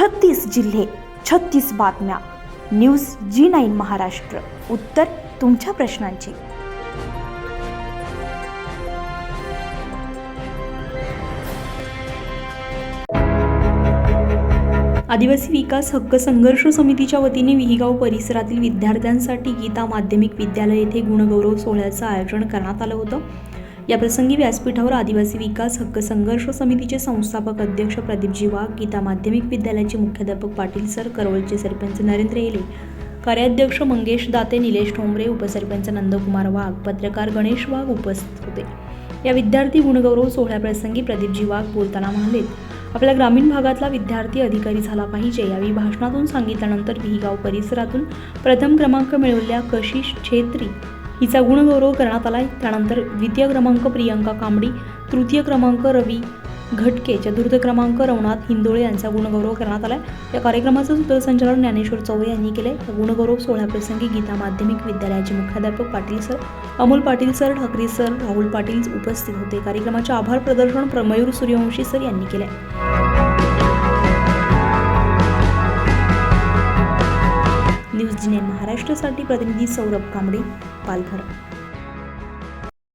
छत्तीस जिल्हे छत्तीस बातम्या. News Zee nine Maharashtra. उत्तर तुमच्या प्रश्नांची. आदिवासी विकास हक्क संघर्ष समितीच्या वतीने विहीगाव परिसरातील विद्यार्थ्यांसाठी गीता माध्यमिक विद्यालय येथे गुणगौरव सोहळ्याचं आयोजन करण्यात आलं होतं. याप्रसंगी व्यासपीठावर आदिवासी विकास हक्क संघर्ष समितीचे संस्थापक अध्यक्ष प्रदीपजी वाघ गीता माध्यमिक विद्यालयाचे मुख्याध्यापक पाटील सर करोळचे सरपंच नरेंद्र येले कार्याध्यक्ष मंगेश दाते निलेश ठोंबरे उपसरपंच नंदकुमार वाघ पत्रकार गणेश वाघ उपस्थित होते. या विद्यार्थी गुणगौरव सोहळ्याप्रसंगी प्रदीपजी वाघ बोलताना म्हणाले आपल्या ग्रामीण भागातला विद्यार्थी अधिकारी झाला पाहिजे यावेळी भाषणातून सांगितल्यानंतर विहीगाव परिसरातून प्रथम क्रमांक मिळवलेल्या कशिश छेत्री हिचा गुणगौरव करण्यात आला त्यानंतर द्वितीय क्रमांक प्रियंका कांबडी तृतीय क्रमांक रवी घटके चतुर्थ क्रमांक रवनाथ हिंदोळे यांचा गुणगौरव करण्यात आला या कार्यक्रमाचं सूत्रसंचालन ज्ञानेश्वर चौबे यांनी केले या गुणगौरव सोहळ्याप्रसंगी गीता माध्यमिक विद्यालयाचे मुख्याध्यापक Patil sir Amol Patil sir Thackeray sir Rahul Patil उपस्थित होते. कार्यक्रमाचे आभार प्रदर्शन प्र- मयूर सूर्यवंशी सर यांनी केले जिने महाराष्ट्रासाठी प्रतिनिधी सौरभ कांबळे पालघर.